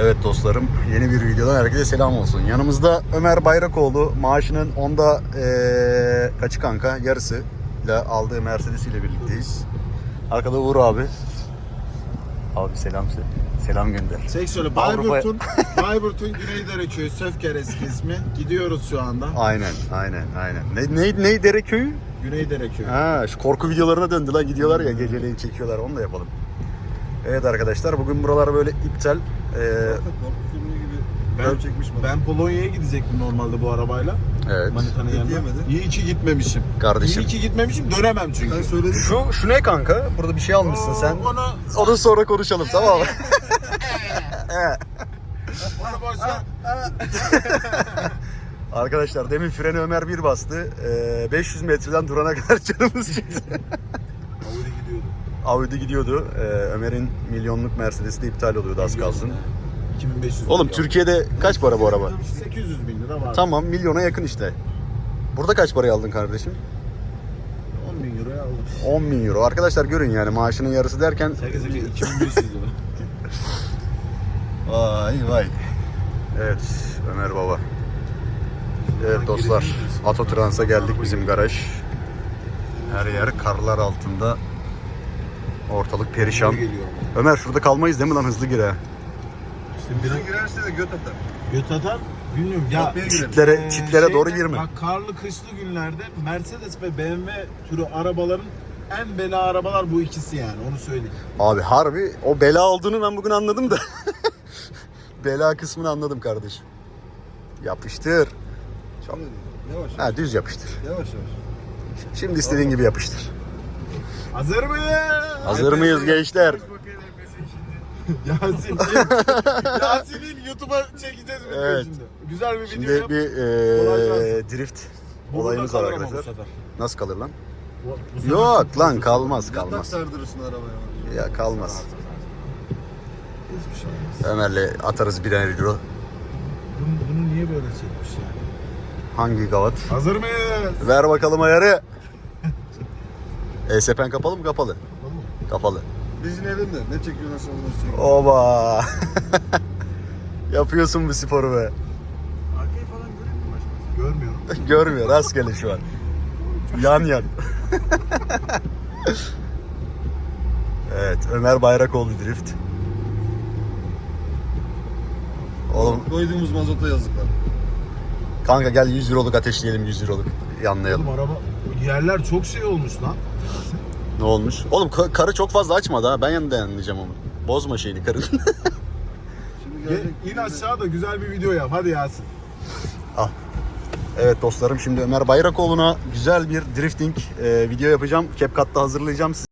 Evet dostlarım yeni bir videodan herkese selam olsun. Yanımızda Ömer Bayrakoğlu maaşının onda eee kaçı kanka yarısı ile aldığı Mercedes ile birlikteyiz. Arkada Uğur abi. Abi selam söyle. Selam gönder. Şey söyle Bayburt'un Bayburt'un Güneydere köyü Söfker eski ismi. Gidiyoruz şu anda. Aynen aynen aynen. Ne, ne, ne dere köyü? Güneydere köyü. Ha şu korku videolarına döndü lan gidiyorlar ya geceleyin çekiyorlar onu da yapalım. Evet arkadaşlar bugün buralar böyle iptal. Ee, gibi Ben, çekmiş bana. ben Polonya'ya gidecektim normalde bu arabayla. evet. Manitanın yanına. İyi ki gitmemişim. Kardeşim. İyi ki gitmemişim dönemem çünkü. Sen söyledin. Şu, şu ne kanka? Burada bir şey almışsın sen. Onu, Onu sonra konuşalım tamam mı? onu boş ver. Arkadaşlar demin freni Ömer bir bastı. Ee, 500 metreden durana kadar canımız çıktı. Audi gidiyordu. Ee, Ömer'in milyonluk Mercedes'i de iptal oluyordu az kalsın. 2500 Oğlum lira. Türkiye'de kaç para bu araba? 800 bin lira var. Tamam milyona yakın işte. Burada kaç paraya aldın kardeşim? 10 bin euroya aldım. 10 bin euro. Arkadaşlar görün yani maaşının yarısı derken 8 2500 lira. Vay vay. Evet Ömer Baba. Evet dostlar. Atotrans'a geldik bizim garaj. Her yer karlar altında. Ortalık perişan. geliyor. Ömer şurada kalmayız değil mi lan hızlı gir ha. Bira girerse de göt atar. Göt atar. Bilmiyorum ya. Çitlere, Ee, çitlere doğru şeyde, girme. Bak karlı kışlı günlerde Mercedes ve BMW türü arabaların en bela arabalar bu ikisi yani onu söyleyeyim. Abi harbi o bela olduğunu ben bugün anladım da. bela kısmını anladım kardeşim. Yapıştır. Çok- Yavaş yavaş. Ha düz yapıştır. Yavaş yavaş. Şimdi istediğin gibi yapıştır. Hazır mıyız? Hazır mıyız gençler? Yasin. Yasin'in YouTube'a çekeceğiz video Evet. şimdi. Güzel bir video Şimdi yap. bir Kolay eee, gelsin. drift Burada olayımız var kalır ama bu arkadaşlar. sefer. Nasıl kalır lan? Bu- bu sefer Yok çok lan kalmaz Yatak kalmaz. sardırırsın arabaya. Ya kalmaz. Hiçbir şey olmaz. Ömer'le atarız birer euro. Bunu, bunu niye böyle çekmiş yani? Hangi gavat? Hazır mıyız? Ver bakalım ayarı. ESP'n kapalı mı kapalı? Tamam mı? Kapalı. Bizim evinde ne çekiyor nasıl olur çekiyor. Oba. Yapıyorsun bu sporu be. Arkayı falan görüyor musun başka? Görmüyorum. Görmüyor rastgele şu an. Yan yan. evet Ömer Bayrakoğlu drift. Oğlum Koyduğumuz mazota yazıklar. kanka gel 100 euroluk ateşleyelim 100 euroluk yanlayalım. Oğlum araba yerler çok şey olmuş lan. Ne olmuş? Oğlum ka- karı çok fazla açmadı ha ben yanında yanlayacağım onu. Bozma şeyini karın. Şimdi Ge-. İn aşağıda güzel bir video yap. Hadi Yasin. Evet dostlarım şimdi Ömer Bayrakoğlu'na güzel bir drifting e, video yapacağım. CapCut'ta hazırlayacağım size.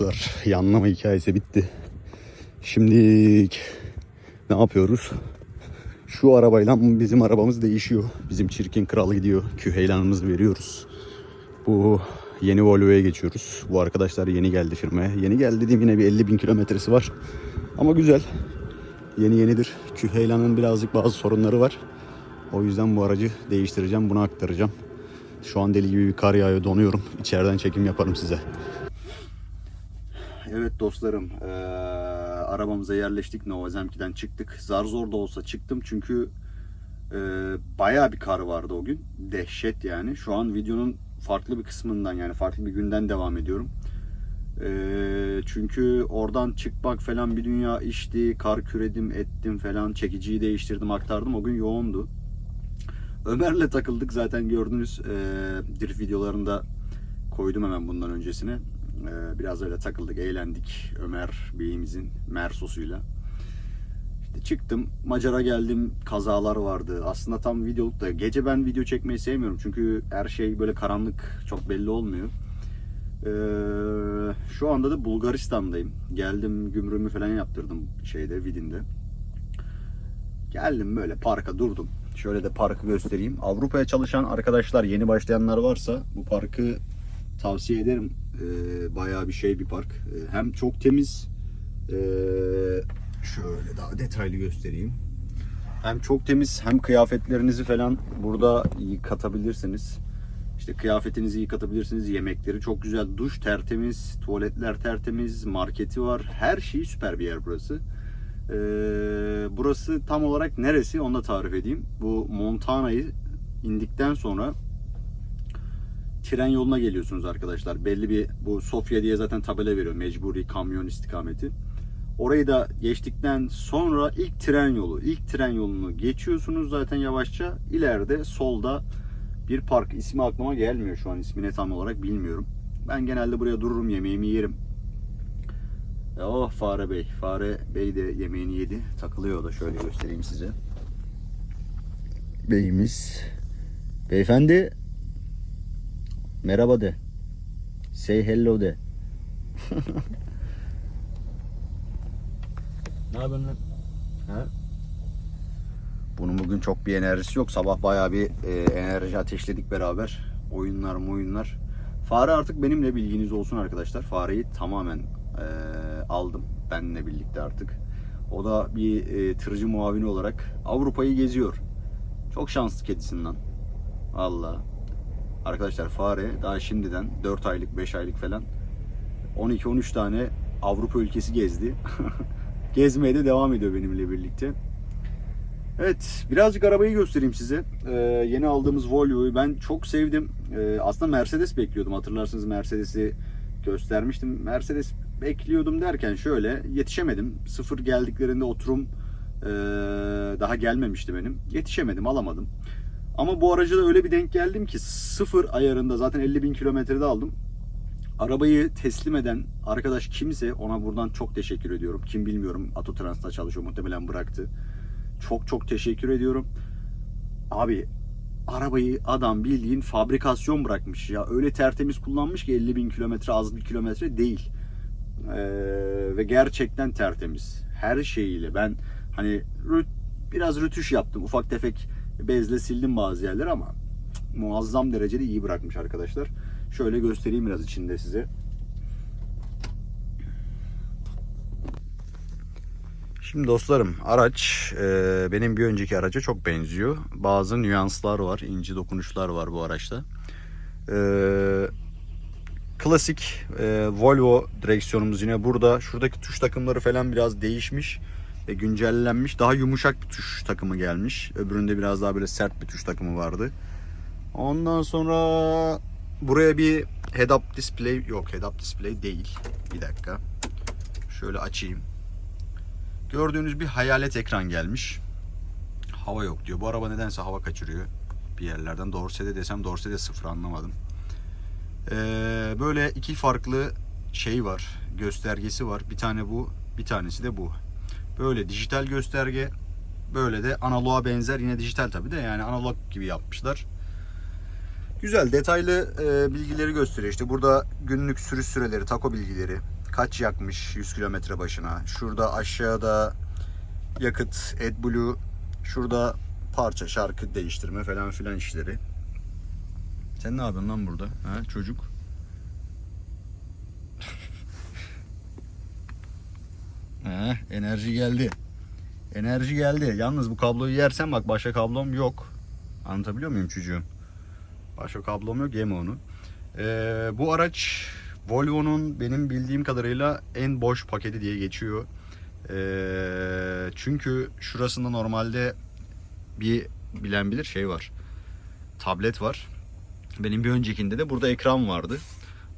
Dostlar yanlama hikayesi bitti. Şimdi ne yapıyoruz? Şu arabayla bizim arabamız değişiyor. Bizim çirkin kral gidiyor. Küheylanımızı veriyoruz. Bu yeni Volvo'ya geçiyoruz. Bu arkadaşlar yeni geldi firmaya. Yeni geldi dediğim yine bir 50 bin kilometresi var. Ama güzel. Yeni yenidir. Küheylan'ın birazcık bazı sorunları var. O yüzden bu aracı değiştireceğim. Bunu aktaracağım. Şu an deli gibi bir kar yağıyor. Donuyorum. İçeriden çekim yaparım size. Evet dostlarım, eee, arabamıza yerleştik. Novazemki'den çıktık. Zar zor da olsa çıktım çünkü eee bayağı bir kar vardı o gün. Dehşet yani. Şu an videonun farklı bir kısmından yani farklı bir günden devam ediyorum. Eee, çünkü oradan çıkmak falan bir dünya işti. Kar küredim, ettim falan. Çekiciyi değiştirdim, aktardım. O gün yoğundu. Ömer'le takıldık zaten gördünüz. Ee, drift videolarında koydum hemen bundan öncesine. Ee, biraz öyle takıldık, eğlendik. Ömer Bey'imizin Mersos'uyla. İşte çıktım, Macar'a geldim, kazalar vardı. Aslında tam videoluk da gece ben video çekmeyi sevmiyorum. Çünkü her şey böyle karanlık, çok belli olmuyor. Ee, şu anda da Bulgaristan'dayım. Geldim gümrüğümü falan yaptırdım şeyde, Vidin'de. Geldim böyle parka durdum. Şöyle de parkı göstereyim. Avrupa'ya çalışan arkadaşlar, yeni başlayanlar varsa bu parkı tavsiye ederim. Ee, bayağı bir şey bir park. Ee, hem çok temiz. ee, şöyle daha detaylı göstereyim. Hem çok temiz hem kıyafetlerinizi falan burada yıkatabilirsiniz. İşte kıyafetinizi yıkatabilirsiniz. Yemekleri çok güzel. Duş tertemiz. Tuvaletler tertemiz. Marketi var. Her şey süper bir yer burası. Ee, burası tam olarak neresi onu da tarif edeyim. Bu Montana'yı indikten sonra tren yoluna geliyorsunuz arkadaşlar. Belli bir bu Sofya diye zaten tabela veriyor. Mecburi kamyon istikameti. Orayı da geçtikten sonra ilk tren yolu. ilk tren yolunu geçiyorsunuz zaten yavaşça. İleride solda bir park. ismi aklıma gelmiyor şu an. ismini tam olarak bilmiyorum. Ben genelde buraya dururum yemeğimi yerim. Oh Fare Bey. Fare Bey de yemeğini yedi. Takılıyor da. Şöyle göstereyim size. Beyimiz. Beyefendi. Merhaba de. Say hello de. Ne haber lan? Ha? Bunun bugün çok bir enerjisi yok. Sabah bayağı bir e, enerji ateşledik beraber. Oyunlar oyunlar. Fare artık benimle bilginiz olsun arkadaşlar. Fareyi tamamen e, aldım. Benimle birlikte artık. O da bir e, tırcı muavini olarak Avrupa'yı geziyor. Çok şanslı kedisinden. Valla. Arkadaşlar fare daha şimdiden 4 aylık 5 aylık falan 12-13 tane Avrupa ülkesi gezdi. Gezmeye de devam ediyor benimle birlikte. Evet, birazcık arabayı göstereyim size. Ee, yeni aldığımız Volvo'yu ben çok sevdim. Ee, aslında Mercedes bekliyordum. Hatırlarsınız Mercedes'i göstermiştim. Mercedes bekliyordum derken şöyle yetişemedim. Sıfır geldiklerinde oturum ee, daha gelmemişti benim. Yetişemedim, alamadım. Ama bu aracı da öyle bir denk geldim ki sıfır ayarında zaten 50 bin kilometrede aldım. Arabayı teslim eden arkadaş kimse ona buradan çok teşekkür ediyorum. Kim bilmiyorum Atotrans'ta çalışıyor muhtemelen bıraktı. Çok çok teşekkür ediyorum. Abi arabayı adam bildiğin fabrikasyon bırakmış ya. Öyle tertemiz kullanmış ki 50 bin kilometre az bir kilometre değil. Ee, ve gerçekten tertemiz. Her şeyiyle ben hani rüt, biraz rütüş yaptım. Ufak tefek bezle sildim bazı yerleri ama muazzam derecede iyi bırakmış arkadaşlar. Şöyle göstereyim biraz içinde size. Şimdi dostlarım araç e, benim bir önceki araca çok benziyor. Bazı nüanslar var, ince dokunuşlar var bu araçta. E, klasik e, Volvo direksiyonumuz yine burada. Şuradaki tuş takımları falan biraz değişmiş ve güncellenmiş. Daha yumuşak bir tuş takımı gelmiş. Öbüründe biraz daha böyle sert bir tuş takımı vardı. Ondan sonra buraya bir head-up display yok head-up display değil. Bir dakika. Şöyle açayım. Gördüğünüz bir hayalet ekran gelmiş. Hava yok diyor. Bu araba nedense hava kaçırıyor bir yerlerden. Dorse'de desem Dorse'de sıfır anlamadım. Ee, böyle iki farklı şey var. Göstergesi var. Bir tane bu, bir tanesi de bu. Böyle dijital gösterge, böyle de analoğa benzer. Yine dijital tabi de yani analog gibi yapmışlar. Güzel detaylı e, bilgileri gösteriyor. İşte burada günlük sürüş süreleri, tako bilgileri, kaç yakmış 100 kilometre başına. Şurada aşağıda yakıt, AdBlue, şurada parça, şarkı değiştirme falan filan işleri. Sen ne yapıyorsun lan burada? Ha, çocuk. Ha, enerji geldi. Enerji geldi. Yalnız bu kabloyu yersen bak başka kablom yok. Anlatabiliyor muyum çocuğum? Başka kablom yok yeme onu. Ee, bu araç Volvo'nun benim bildiğim kadarıyla en boş paketi diye geçiyor. Ee, çünkü şurasında normalde bir bilen bilir şey var. Tablet var. Benim bir öncekinde de burada ekran vardı.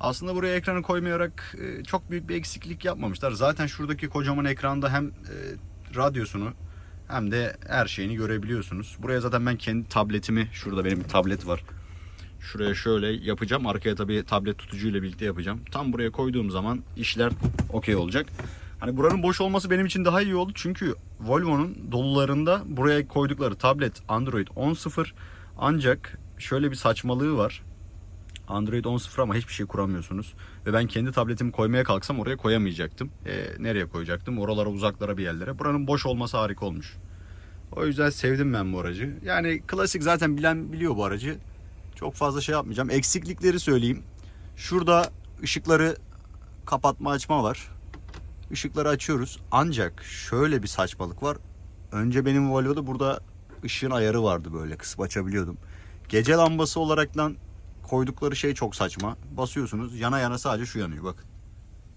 Aslında buraya ekranı koymayarak e, çok büyük bir eksiklik yapmamışlar. Zaten şuradaki kocaman ekranda hem e, radyosunu hem de her şeyini görebiliyorsunuz. Buraya zaten ben kendi tabletimi, şurada benim bir tablet var. Şuraya şöyle yapacağım. Arkaya tabii tablet tutucuyla birlikte yapacağım. Tam buraya koyduğum zaman işler okey olacak. Hani buranın boş olması benim için daha iyi oldu. Çünkü Volvo'nun dolularında buraya koydukları tablet Android 10.0 ancak şöyle bir saçmalığı var. Android 10.0 ama hiçbir şey kuramıyorsunuz. Ve ben kendi tabletimi koymaya kalksam oraya koyamayacaktım. E, nereye koyacaktım? Oralara uzaklara bir yerlere. Buranın boş olması harika olmuş. O yüzden sevdim ben bu aracı. Yani klasik zaten bilen biliyor bu aracı. Çok fazla şey yapmayacağım. Eksiklikleri söyleyeyim. Şurada ışıkları kapatma açma var. Işıkları açıyoruz. Ancak şöyle bir saçmalık var. Önce benim Volvo'da burada ışığın ayarı vardı böyle kısıp açabiliyordum. Gece lambası olaraktan koydukları şey çok saçma. Basıyorsunuz yana yana sadece şu yanıyor bakın.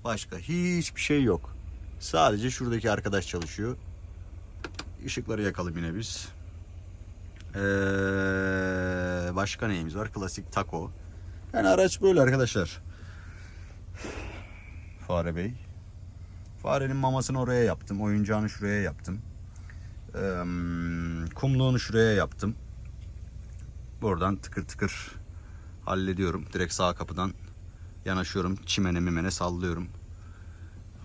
Başka hiçbir şey yok. Sadece şuradaki arkadaş çalışıyor. Işıkları yakalım yine biz. Ee, başka neyimiz var? Klasik taco. Yani araç böyle arkadaşlar. Fare Bey. Farenin mamasını oraya yaptım. Oyuncağını şuraya yaptım. Ee, kumluğunu şuraya yaptım. Buradan tıkır tıkır hallediyorum. Direkt sağ kapıdan yanaşıyorum. Çimene mimene sallıyorum.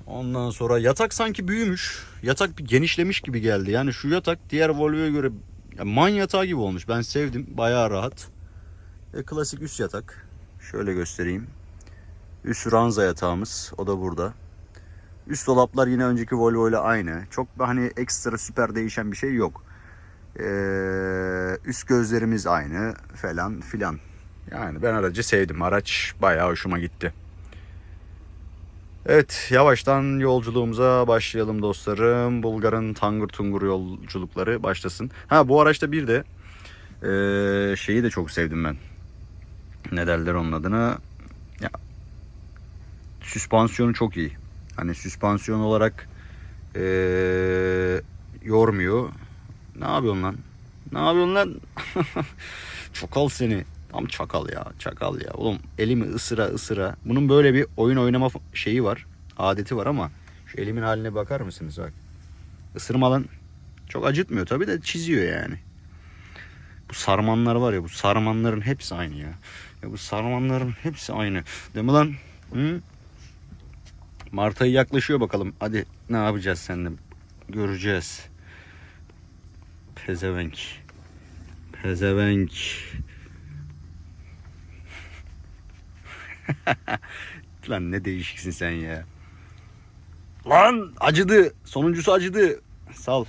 Ondan sonra yatak sanki büyümüş. Yatak bir genişlemiş gibi geldi. Yani şu yatak diğer Volvo'ya göre man yatağı gibi olmuş. Ben sevdim. Bayağı rahat. E, klasik üst yatak. Şöyle göstereyim. Üst ranza yatağımız. O da burada. Üst dolaplar yine önceki Volvo ile aynı. Çok hani ekstra süper değişen bir şey yok. Ee, üst gözlerimiz aynı falan filan. Yani ben aracı sevdim. Araç bayağı hoşuma gitti. Evet yavaştan yolculuğumuza başlayalım dostlarım. Bulgar'ın tangır tungur yolculukları başlasın. Ha bu araçta bir de ee, şeyi de çok sevdim ben. Ne derler onun adına? Ya, süspansiyonu çok iyi. Hani süspansiyon olarak ee, yormuyor. Ne yapıyorsun lan? Ne yapıyorsun lan? çakal seni. Tam çakal ya. Çakal ya. Oğlum elimi ısıra ısıra. Bunun böyle bir oyun oynama şeyi var. Adeti var ama şu elimin haline bakar mısınız bak. Isırma lan. Çok acıtmıyor tabii de çiziyor yani. Bu sarmanlar var ya bu sarmanların hepsi aynı ya. Ya bu sarmanların hepsi aynı. Değil mi lan? Hı? Mart ayı yaklaşıyor bakalım. Hadi ne yapacağız seninle? Göreceğiz. Pezevenk. Pezevenk. Lan ne değişiksin sen ya. Lan acıdı. Sonuncusu acıdı. Sal.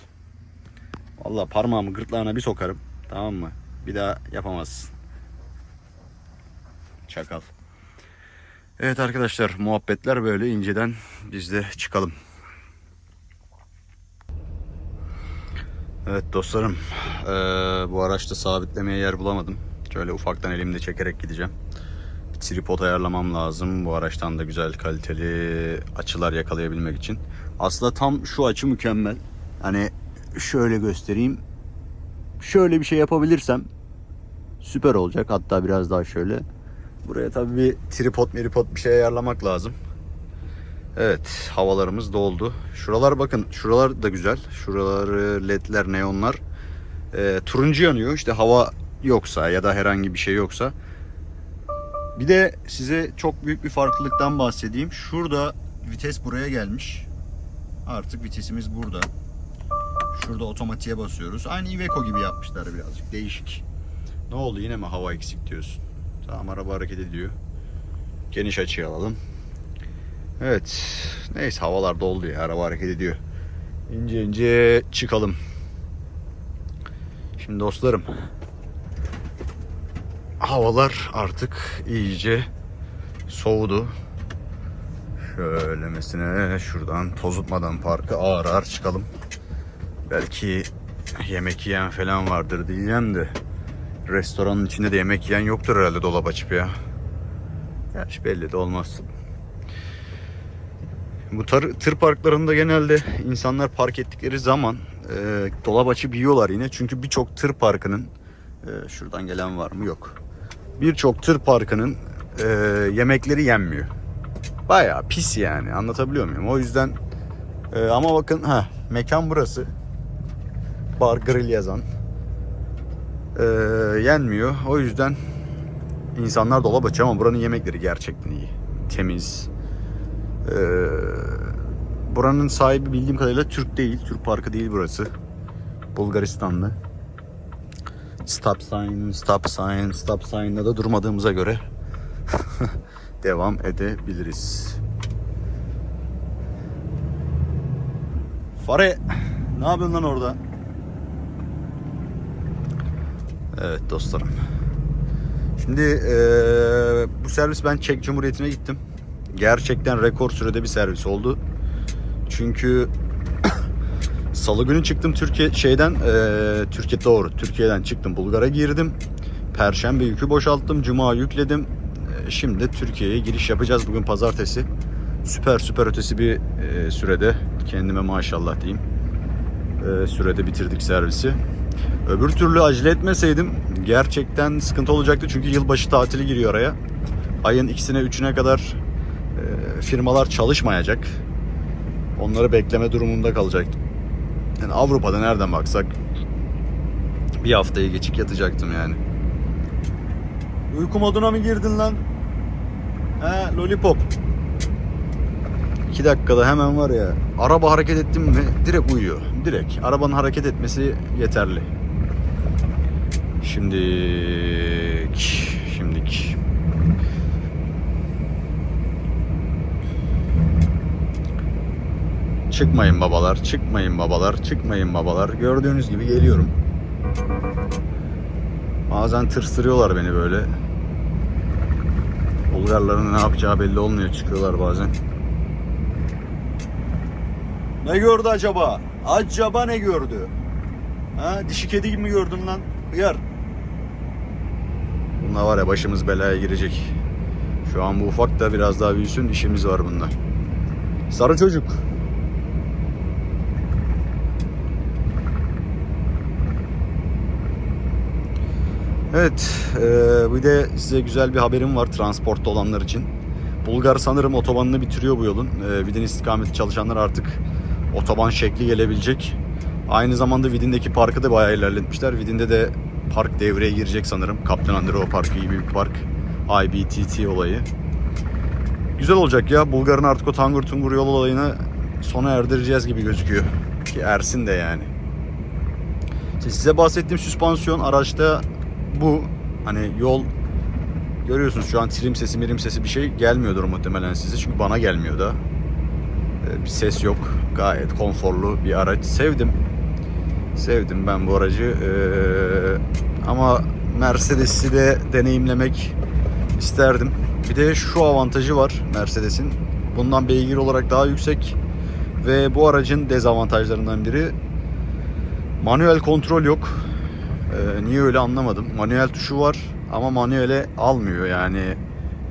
Vallahi parmağımı gırtlağına bir sokarım. Tamam mı? Bir daha yapamazsın. Çakal. Evet arkadaşlar muhabbetler böyle inceden biz de çıkalım. Evet dostlarım eee, bu araçta sabitlemeye yer bulamadım. Şöyle ufaktan elimde çekerek gideceğim. Tripod ayarlamam lazım. Bu araçtan da güzel kaliteli açılar yakalayabilmek için. Aslında tam şu açı mükemmel. Hani şöyle göstereyim. Şöyle bir şey yapabilirsem süper olacak. Hatta biraz daha şöyle. Buraya tabii bir tripod miripod bir şey ayarlamak lazım. Evet havalarımız doldu. Şuralar bakın şuralar da güzel. Şuraları ledler neonlar. Ee, turuncu yanıyor işte hava yoksa ya da herhangi bir şey yoksa. Bir de size çok büyük bir farklılıktan bahsedeyim. Şurada vites buraya gelmiş. Artık vitesimiz burada. Şurada otomatiğe basıyoruz. Aynı Iveco gibi yapmışlar birazcık. Değişik. Ne oldu yine mi hava eksik diyorsun? Tamam araba hareket ediyor. Geniş açı alalım. Evet. Neyse havalar doldu ya. Araba hareket ediyor. İnce ince çıkalım. Şimdi dostlarım. Havalar artık iyice soğudu. Şöylemesine şuradan tozutmadan parka ağır ağır çıkalım. Belki yemek yiyen falan vardır diyeceğim de restoranın içinde de yemek yiyen yoktur herhalde dolap açıp ya. Gerçi belli de olmaz. Bu tar- tır parklarında genelde insanlar park ettikleri zaman e, dolap açıp yiyorlar yine. Çünkü birçok tır parkının e, şuradan gelen var mı? Yok. Birçok tır parkının e, yemekleri yenmiyor. Bayağı pis yani. Anlatabiliyor muyum? O yüzden e, ama bakın ha mekan burası. bar grill yazan ee, yenmiyor. O yüzden insanlar dolap açıyor ama buranın yemekleri gerçekten iyi. Temiz. Ee, buranın sahibi bildiğim kadarıyla Türk değil. Türk parkı değil burası. Bulgaristanlı. Stop sign, stop sign, stop sign'da da durmadığımıza göre devam edebiliriz. Fare, ne yapıyorsun lan orada? Evet dostlarım. Şimdi eee, bu servis ben Çek Cumhuriyeti'ne gittim. Gerçekten rekor sürede bir servis oldu. Çünkü Salı günü çıktım Türkiye şeyden eee Türkiye doğru Türkiye'den çıktım Bulgar'a girdim. Perşembe yükü boşalttım. Cuma yükledim. Eee, Şimdi Türkiye'ye giriş yapacağız bugün pazartesi. Süper süper ötesi bir eee, sürede kendime maşallah diyeyim. Eee, sürede bitirdik servisi. Öbür türlü acele etmeseydim gerçekten sıkıntı olacaktı. Çünkü yılbaşı tatili giriyor araya. Ayın ikisine üçüne kadar eee, firmalar çalışmayacak. Onları bekleme durumunda kalacaktım. Yani Avrupa'da nereden baksak bir haftayı geçik yatacaktım yani. Uyku moduna mı girdin lan? He lollipop. İki dakikada hemen var ya araba hareket ettim mi direkt uyuyor. Direkt arabanın hareket etmesi yeterli. Şimdilik şimdilik Çıkmayın babalar, çıkmayın babalar, çıkmayın babalar. Gördüğünüz gibi geliyorum. Bazen tırstırıyorlar beni böyle. Bulgarların ne yapacağı belli olmuyor. Çıkıyorlar bazen. Ne gördü acaba? Acaba ne gördü? Ha, dişi kedi gibi mi gördün lan? Hıyar. Bunlar var ya başımız belaya girecek. Şu an bu ufak da biraz daha büyüsün işimiz var bunda. Sarı çocuk. Evet, e, bir de size güzel bir haberim var transportta olanlar için. Bulgar sanırım otobanını bitiriyor bu yolun. E, Vidin istikameti çalışanlar artık otoban şekli gelebilecek. Aynı zamanda Vidin'deki parkı da bayağı ilerletmişler. Vidin'de de park devreye girecek sanırım. Kaptan Andreo Parkı gibi bir park. IBTT olayı. Güzel olacak ya. Bulgar'ın artık o tangur tungur yol olayını sona erdireceğiz gibi gözüküyor. Ki ersin de yani. Size bahsettiğim süspansiyon araçta bu. Hani yol görüyorsunuz şu an trim sesi mirim sesi bir şey gelmiyordur muhtemelen size. Çünkü bana gelmiyor da. Ee, Bir ses yok. Gayet konforlu bir araç. Sevdim. Sevdim ben bu aracı. Ee, ama Mercedes'i de deneyimlemek isterdim. Bir de şu avantajı var Mercedes'in. Bundan beygir olarak daha yüksek ve bu aracın dezavantajlarından biri manuel kontrol yok. Ee, niye öyle anlamadım. Manuel tuşu var ama manuele almıyor yani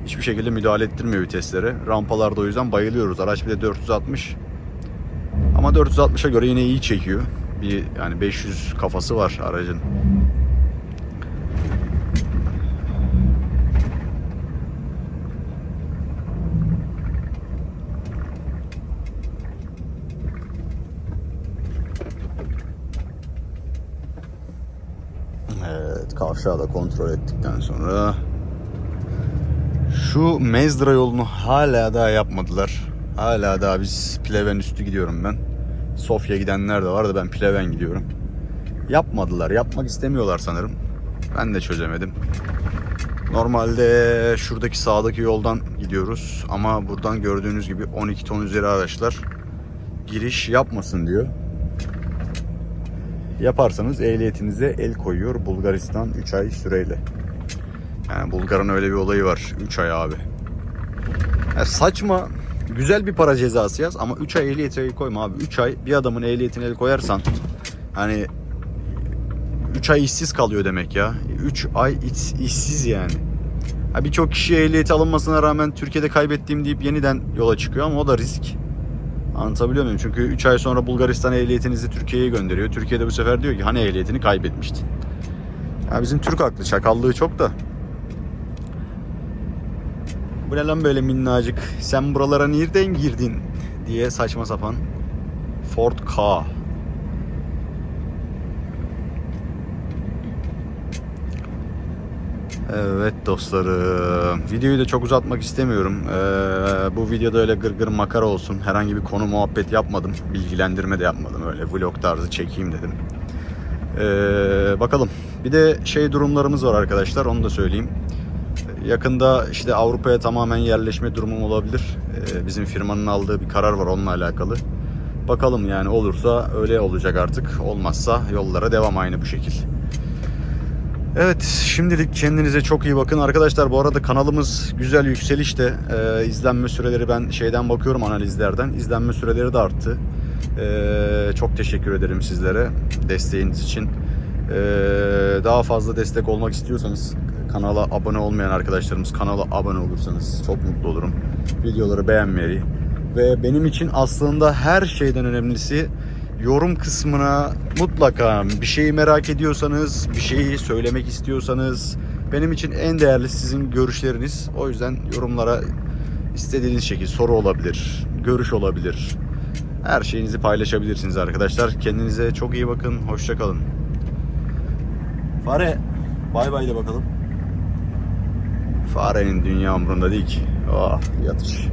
hiçbir şekilde müdahale ettirmiyor viteslere. Rampalarda o yüzden bayılıyoruz. Araç bir de 460. Ama 460'a göre yine iyi çekiyor. Bir yani 500 kafası var aracın. Evet, kavşağı da kontrol ettikten sonra şu Mezdra yolunu hala daha yapmadılar. Hala daha biz Pleven üstü gidiyorum ben. Sofya gidenler de var da ben Pleven gidiyorum. Yapmadılar, yapmak istemiyorlar sanırım. Ben de çözemedim. Normalde şuradaki sağdaki yoldan gidiyoruz ama buradan gördüğünüz gibi 12 ton üzeri araçlar giriş yapmasın diyor. Yaparsanız ehliyetinize el koyuyor Bulgaristan 3 ay süreyle. Yani Bulgar'ın öyle bir olayı var. 3 ay abi. Ya saçma. Güzel bir para cezası yaz ama 3 ay ehliyete el koyma abi. 3 ay bir adamın ehliyetine el koyarsan hani 3 ay işsiz kalıyor demek ya. 3 ay iş, işsiz yani. Birçok kişi ehliyeti alınmasına rağmen Türkiye'de kaybettiğim deyip yeniden yola çıkıyor ama o da risk. Anlatabiliyor muyum? Çünkü 3 ay sonra Bulgaristan ehliyetinizi Türkiye'ye gönderiyor. Türkiye'de bu sefer diyor ki hani ehliyetini kaybetmiştin. Ya bizim Türk aklı çakallığı çok da. Bu ne lan böyle minnacık? Sen buralara nereden girdin? diye saçma sapan. Ford K. Evet dostlarım. Videoyu da çok uzatmak istemiyorum. Ee, bu videoda öyle gırgır makara olsun. Herhangi bir konu muhabbet yapmadım. Bilgilendirme de yapmadım. Öyle vlog tarzı çekeyim dedim. Ee, bakalım. Bir de şey durumlarımız var arkadaşlar. Onu da söyleyeyim. Yakında işte Avrupa'ya tamamen yerleşme durumum olabilir. Ee, bizim firmanın aldığı bir karar var onunla alakalı. Bakalım yani olursa öyle olacak artık. Olmazsa yollara devam aynı bu şekil. Evet şimdilik kendinize çok iyi bakın. Arkadaşlar bu arada kanalımız güzel yükselişte. Ee, izlenme süreleri ben şeyden bakıyorum analizlerden. İzlenme süreleri de arttı. Ee, çok teşekkür ederim sizlere desteğiniz için. Ee, daha fazla destek olmak istiyorsanız kanala abone olmayan arkadaşlarımız kanala abone olursanız çok mutlu olurum. Videoları beğenmeyi ve benim için aslında her şeyden önemlisi yorum kısmına mutlaka bir şeyi merak ediyorsanız, bir şeyi söylemek istiyorsanız benim için en değerli sizin görüşleriniz. O yüzden yorumlara istediğiniz şekilde soru olabilir, görüş olabilir. Her şeyinizi paylaşabilirsiniz arkadaşlar. Kendinize çok iyi bakın. Hoşça kalın. Fare bay bay de bakalım. Farenin dünya umrunda değil ki. Ah yatış.